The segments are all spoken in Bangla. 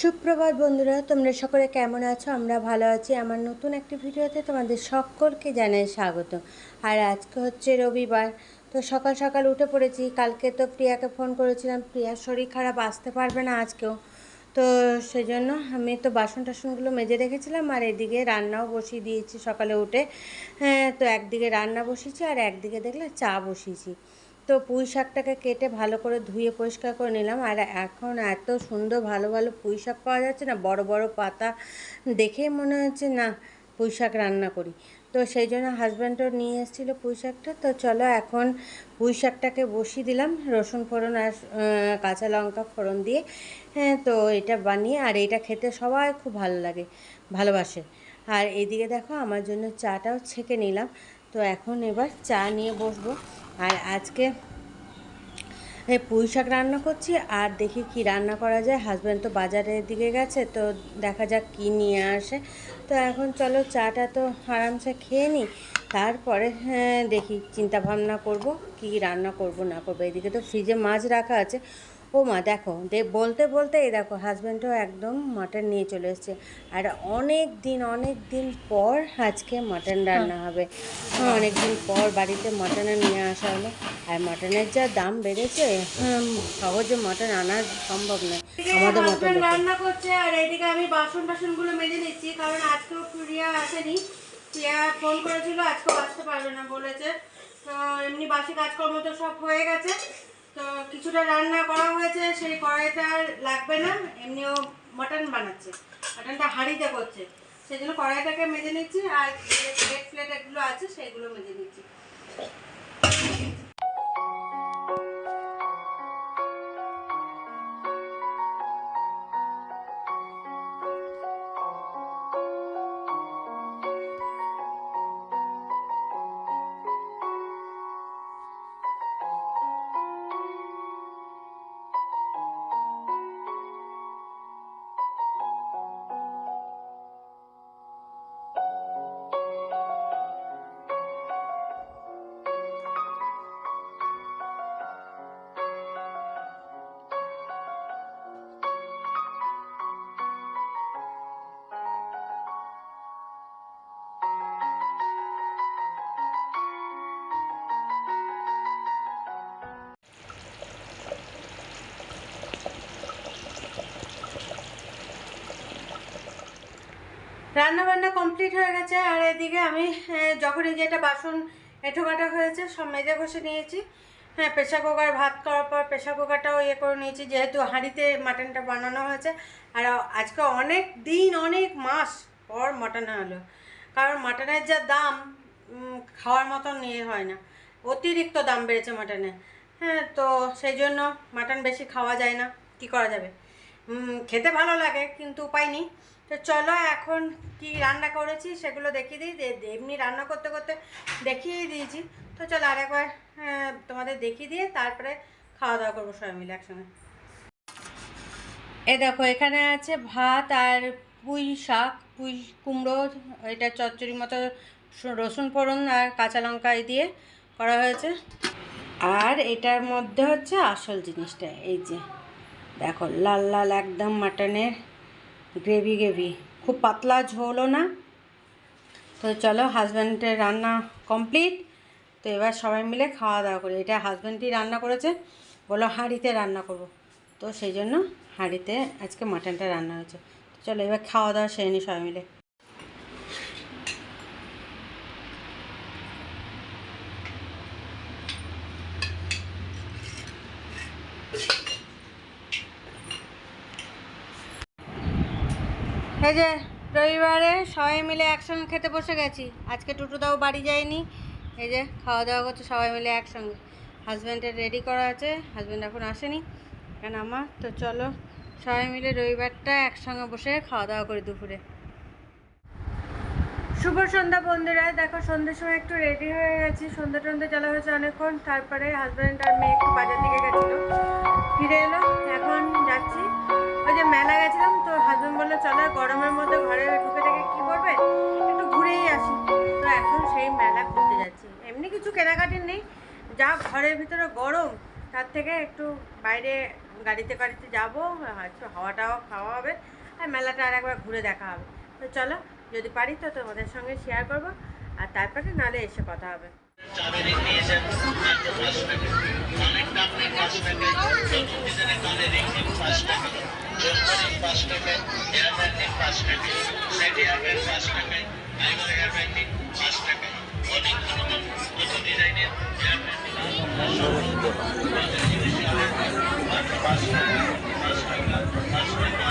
সুপ্রভাত বন্ধুরা, তোমরা সকলে কেমন আছো? আমরা ভালো আছি। আমার নতুন একটি ভিডিওতে তোমাদের সকলকে জানাই স্বাগত। আর আজকে হচ্ছে রবিবার, তো সকাল সকাল উঠে পড়েছি। কালকে তো প্রিয়াকে ফোন করেছিলাম। প্রিয়ার শরীর খারাপ, আসতে পারবে না আজকেও। তো সেজন্য আমি তো বাসন টাসনগুলো মেজে রেখেছিলাম, আর এদিকে রান্নাও বসিয়ে দিয়েছি সকালে উঠে। হ্যাঁ তো একদিকে রান্না বসিয়েছি, আর একদিকে দেখলে চা বসিয়েছি। তো পুঁই শাকটাকে কেটে ভালো করে ধুয়ে পরিষ্কার করে নিলাম। আর এখন এত সুন্দর ভালো ভালো পুঁই শাক পাওয়া যাচ্ছে না, বড় বড় পাতা দেখেই মনে হচ্ছে, না, পুঁই শাক রান্না করি। তো সেই জন্য হাজব্যান্ডও নিয়ে এসেছিল পুঁই শাকটা। তো চলো এখন পুঁই শাকটাকে বসিয়ে দিলাম, রসুন ফোড়ন আর কাঁচা লঙ্কা ফোড়ন দিয়ে। হ্যাঁ তো এটা বানিয়ে, আর এটা খেতে সবাই খুব ভালো লাগে, ভালোবাসে। আর এদিকে দেখো আমার জন্য চাটাও ছেঁকে নিলাম। তো এখন এবার চা নিয়ে বসবো। আর আজকে পুঁই শাক রান্না করছি আর দেখি কি রান্না করা যায়। হাজব্যান্ড তো বাজারের দিকে গেছে তো দেখা যাক কি নিয়ে আসে। তো এখন চলো চাটা তো আরামসে খেয়ে নিই। তারপরে হ্যাঁ, দেখি চিন্তা ভাবনা করব কি রান্না করব না করব। এদিকে তো ফ্রিজে মাছ রাখা আছে। ও মা দেখো দে বলতে বলতে এই দেখো হাজব্যান্ডও একদম মাটন নিয়ে চলে এসেছে। আর অনেক দিন অনেক দিন পর আজকে মাটন রান্না হবে। অনেক দিন পর বাড়িতে মাটনে নিয়ে আসা হলো। আর মাটনের যা দাম বেড়েছে সহজে মাটন আনা সম্ভব নয় আমাদের মতো রান্না করছে আর এইদিকে আমি বাসন টাসনগুলো মেজে নিচ্ছি কারণ আজকেও প্রিয়া আসেনি। প্রিয়া ফোন করেছিল আজকেও আসতে পারবে না বলেছে। তো এমনি বাসি কাজকর্ম তো সব হয়ে গেছে। তো কিছুটা রান্না করা হয়েছে, সেই কড়াইটা লাগবে না, এমনিও মটন বানাচ্ছে। মটনটা হাঁড়িতে করছে। সেই জন্য কড়াইটাকে মেজে নিচ্ছি, আর প্লেট প্লেট এগুলো আছে, সেইগুলো মেজে নিচ্ছি। রান্না বান্না কমপ্লিট হয়ে গেছে, আর এদিকে আমি যখনই যেটা বাসন এঁঠো কাটা হয়েছে, সব মেজে ঘষে নিয়েছি। হ্যাঁ প্রেশার কুকার ভাত করার পর প্রেশার কুকারটাও ইয়ে করে নিয়েছি, যেহেতু হাঁড়িতে মাটনটা বানানো হয়েছে। আর আজকে অনেক দিন, অনেক মাস পর মাটন হলো। কারণ মাটনের যা দাম খাওয়ার মতন ইয়ে হয় না। অতিরিক্ত দাম বেড়েছে মাটনের হ্যাঁ তো সেই জন্য মাটন বেশি খাওয়া যায় না। কি করা যাবে? খেতে ভালো লাগে, কিন্তু উপায় নেই। তো চলো এখন কি রান্না করেছি সেগুলো দেখিয়ে দিই। এমনি রান্না করতে করতে দেখিয়ে দিয়েছি। তো চলো আরেকবার হ্যাঁ, তোমাদের দেখিয়ে দিয়ে তারপরে খাওয়া দাওয়া করব সবাই মিলে একসঙ্গে। এ দেখো এখানে আছে ভাত আর পুঁই শাক পুঁই কুমড়ো এটা চচ্চড়ি মতো রসুন ফোড়ন আর কাঁচা লঙ্কা দিয়ে করা হয়েছে। আর এটার মধ্যে হচ্ছে আসল জিনিসটা এই যে দেখো লাল লাল একদম মাটনের গ্রেভি গ্রেভি। খুব পাতলা ঝোলও না। তো চলো হাজব্যান্ডের রান্না কমপ্লিট তো এবার সবাই মিলে খাওয়া দাওয়া করি। এটা হাজব্যান্ডই রান্না করেছে। বলো, হাঁড়িতে রান্না করব। তো সেই জন্য হাঁড়িতে আজকে মাটনটা রান্না হয়েছে। চলো, এবার খাওয়া দাওয়া সেরে নি সবাই মিলে। এই যে, রবিবারে সবাই মিলে একসঙ্গে খেতে বসে গেছি। আজকে টুটুদাও বাড়ি যায়নি। এই যে খাওয়া দাওয়া করছে সবাই মিলে একসঙ্গে। হাজব্যান্ডের রেডি করা আছে হাজব্যান্ড এখন আসেনি। কেন আমার তো চলো সবাই মিলে রবিবারটা একসঙ্গে বসে খাওয়া দাওয়া করি দুপুরে। শুভ সন্ধ্যা বন্ধুরা। দেখো, সন্ধ্যের সময় একটু রেডি হয়ে গেছি। সন্ধ্যা টন্ধে চলা হয়েছে অনেকক্ষণ। তারপরে হাজব্যান্ড আর মেয়ে একটু বাজার দিকে গেছিল। ফিরে এলো, এখন যাচ্ছি। ওই যে মেলা গেছিলাম তো হাজব্যান্ড বলল চলো গরমের মধ্যে ঘরে ঢুকে থেকে কি করবে একটু ঘুরেই আসি তো এখন সেই মেলা ঘুরতে যাচ্ছি এমনি কিছু কেনাকাটি নেই যা ঘরের ভিতরে গরম তার থেকে একটু বাইরে গাড়িতে গাড়িতে যাব হয়তো হাওয়াটাও খাওয়া হবে আর মেলাটা আর একবার ঘুরে দেখা হবে তো চলো যদি পারি তো তোমাদের সঙ্গে শেয়ার করব আর তারপরে নালে এসে কথা হবে মাত্র পাঁচ টাকা কাপড়ি পাঁচ টাকা ডিজাইনের পাঁচ টাকা জোরবারি পাঁচ টাকা এয়ার ব্যান্ডিং পাঁচ টাকা সেট এয়ার ব্যান্ড পাঁচ টাকায় অনেক ধরনের নতুন ডিজাইনের এয়ার মাত্র পাঁচ টাকা পাঁচ টাকা পাঁচ টাকা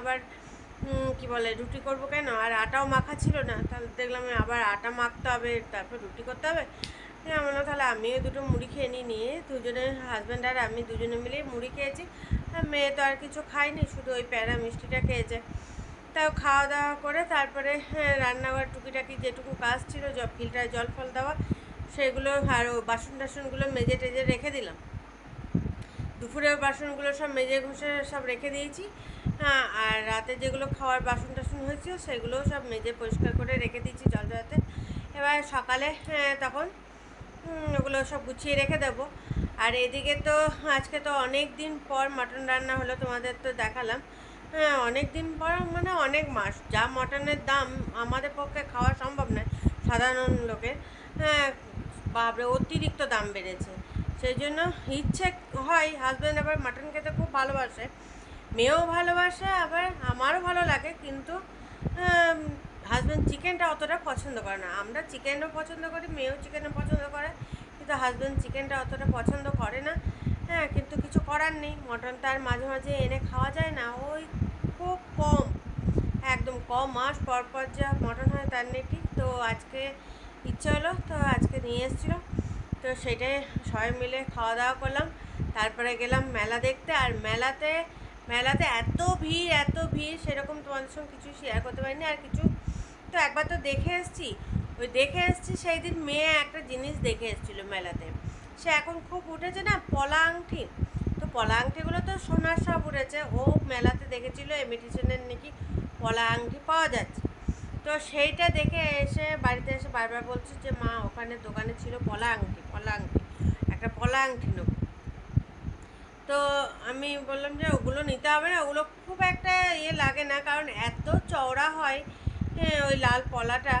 আবার কি বলে রুটি করব কেন? আর আটাও মাখা ছিল না। তাহলে দেখলাম আবার আটা মাখতে হবে তারপর রুটি করতে হবে। হ্যাঁ বললাম তাহলে আমিও দুটো মুড়ি খেয়ে নিই নিয়ে দুজনে হাজব্যান্ড আর আমি দুজনে মিলেই মুড়ি খেয়েছি। মেয়ে তো আর কিছু খায়নি শুধু ওই প্যারা মিষ্টিটা খেয়েছে। তাও খাওয়া দাওয়া করে তারপরে হ্যাঁ, রান্নাঘর টুকিটাকি যেটুকু কাজ ছিল জল ফিল্টারে জল ফল দেওয়া সেগুলো আর বাসন টাসনগুলো মেজে টেজে রেখে দিলাম। দুপুরের বাসনগুলো সব মেজে ঘষে সব রেখে দিয়েছি। হ্যাঁ আর রাতে যেগুলো খাওয়ার বাসন টাসন হয়েছিল সেগুলোও সব মেজে পরিষ্কার করে রেখে দিয়েছি জল জলাতে এবার সকালে হ্যাঁ, তখন ওগুলো সব গুছিয়ে রেখে দেবো। আর এদিকে তো আজকে তো অনেক দিন পর মাটন রান্না হলো তোমাদের তো দেখালাম। হ্যাঁ অনেক দিন পর মানে অনেক মাস। যা মটনের দাম আমাদের পক্ষে খাওয়া সম্ভব নয় সাধারণ লোকের। হ্যাঁ বাপরে অতিরিক্ত দাম বেড়েছে। সেই জন্য ইচ্ছে হয় হাজব্যান্ড আবার মাটন খেতে খুব ভালোবাসে। মেয়েও ভালোবাসে, আবার আমারও ভালো লাগে, কিন্তু হাজব্যান্ড চিকেনটা অতটা পছন্দ করে না। আমরা চিকেনও পছন্দ করি, মেয়েও চিকেনও পছন্দ করে, কিন্তু হাজব্যান্ড চিকেনটা অতটা পছন্দ করে না। হ্যাঁ কিন্তু কিছু করার নেই। মটন তার মাঝে মাঝে এনে খাওয়া যায় না। ওই খুব কম, একদম কম মাস পর পর যা মটন হয় তার নেই। ঠিক তো আজকে ইচ্ছে হলো, তো আজকে নিয়ে এসেছিল। তো সেটাই সবাই মিলে খাওয়া দাওয়া করলাম। তারপরে গেলাম মেলা দেখতে, আর মেলাতে মেলাতে এত ভিড় এত ভিড়, সেরকম তোমাদের সঙ্গে কিছু শেয়ার করতে পারিনি। আর কিছু তো একবার তো দেখে এসেছি। ওই দেখে এসছি, সেই দিন মেয়ে একটা জিনিস দেখে এসেছিল মেলাতে। সে এখন খুব উঠেছে না, পলা আংটি তো পলা আংটিগুলো তো সোনার সব উঠেছে ও মেলাতে দেখেছিল এমিটেশনের নাকি পলা আংটি পাওয়া যাচ্ছে। তো সেইটা দেখে এসে বাড়িতে এসে বারবার বলছে যে, মা, ওখানে দোকানে ছিল পলা আংটি পলা আংটি একটা পলা আংটি নেব তো আমি বললাম যে ওগুলো নিতে হবে না ওগুলো খুব একটা ইয়ে লাগে না কারণ এত চওড়া হয় হ্যাঁ, ওই লাল পলাটা।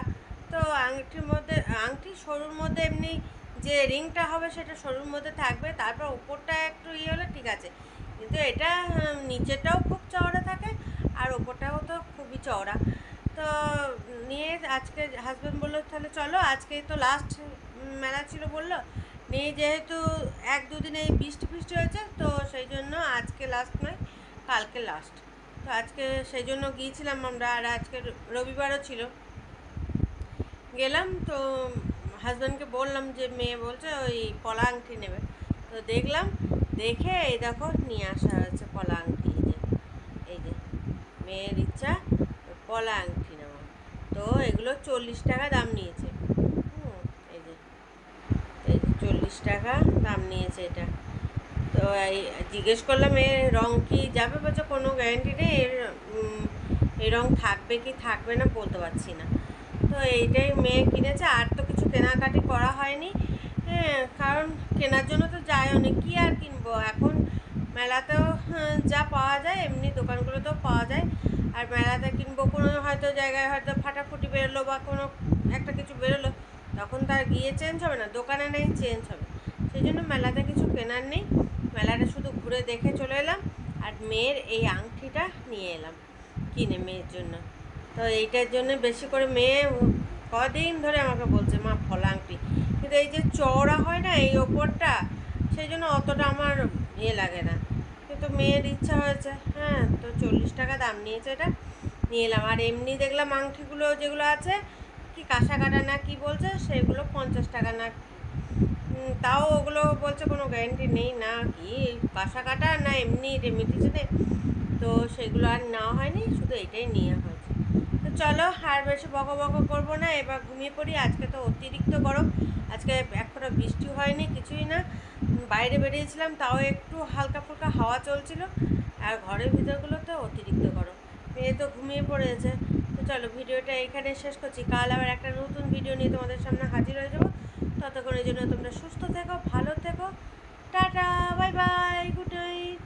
তো আংটির মধ্যে আংটি সরুর মধ্যে এমনি যে রিংটা হবে সেটা সরুর মধ্যে থাকবে তারপর উপরটা একটু ইয়ে হলে ঠিক আছে। কিন্তু এটা নিচেটাও খুব চওড়া থাকে আর ওপরটাও তো খুবই চওড়া। তো নিয়ে আজকে হাজব্যান্ড বলল তাহলে চলো আজকেই তো লাস্ট মেলা ছিল বলল, নিয়ে যেহেতু এক দুদিন এই বৃষ্টি ফিষ্টি হয়েছে, তো সেই জন্য আজকে লাস্ট নয়, কালকে লাস্ট তো আজকে সেই জন্য গিয়েছিলাম আমরা, আর আজকে রবিবারও ছিল। গেলাম তো হাজব্যান্ডকে বললাম যে, মেয়ে বলছে ওই পলা আংটি নেবে। তো দেখলাম, দেখে এই দেখো নিয়ে আসা হয়েছে পলা আংটি, এই যে এই যে, মেয়ের ইচ্ছা পলা আংটি নেওয়া। তো এগুলো চল্লিশ টাকা দাম নিয়েছে। চল্লিশ টাকা দাম নিয়েছে এটা। তো জিজ্ঞেস করলাম এর রং কি যাবে? বলছে কোনো গ্যারেন্টি নেই এর এই রং থাকবে কি থাকবে না বলতে পারছি না। তো এইটাই মেয়ে কিনেছে আর তো কিছু কেনাকাটি করা হয়নি। হ্যাঁ কারণ কেনার জন্য তো যায় অনেক কী আর কিনবো? এখন মেলাতেও হ্যাঁ, যা পাওয়া যায় এমনি দোকানগুলোতেও পাওয়া যায়। আর মেলাতে কিনবো কোনো হয়তো জায়গায় হয়তো ফাটাফুটি বেরোলো বা কোনো একটা কিছু বেরোলো তখন তার গিয়ে চেঞ্জ হবে না, দোকানে নেই চেঞ্জ হবে। সেই জন্য মেলাতে কিছু কেনার নেই। মেলাটা শুধু ঘুরে দেখে চলে এলাম আর মেয়ের এই আংটিটা নিয়ে এলাম কিনে মেয়ের জন্য। তো এইটার জন্য বেশি করে মেয়ে কদিন ধরে আমাকে বলছে, মা, ফলা আংটি। কিন্তু এই যে চওড়া হয় না এই ওপরটা, সেই জন্য অতটা আমার ইয়ে লাগে না। কিন্তু মেয়ের ইচ্ছা হয়েছে হ্যাঁ তো চল্লিশ টাকা দাম নিয়েছে এটা। নিয়ে এলাম। আর এমনি দেখলাম আংটিগুলো যেগুলো আছে কি কাঁসা কাটা না কি বলছে? সেগুলো পঞ্চাশ টাকা না তাও ওগুলো বলছে কোনো গ্যারেন্টি নেই না কি? কাঁসা কাটা না এমনি রেমিটেশনে তো সেগুলো আর নেওয়া হয়নি, শুধু এটাই নেওয়া হয়েছে। তো চলো, আর বেশি বকো বকো করব না, এবার ঘুমিয়ে পড়ি। আজকে তো অতিরিক্ত গরম। আজকে এখনও বৃষ্টি হয়নি, কিছুই না। বাইরে বেরিয়েছিলাম, তাও একটু হালকা ফুলকা হাওয়া চলছিল। আর ঘরের ভিতরগুলো তো অতিরিক্ত গরম। মেয়ে তো ঘুমিয়ে পড়েছে। তো চলো ভিডিওটা এখানে শেষ করছি। কাল আবার একটা নতুন ভিডিও নিয়ে তোমাদের সামনে হাজির হয়ে যাব। ততক্ষণের জন্য তোমরা সুস্থ থেকো, ভালো থেকো। Tata bye bye good night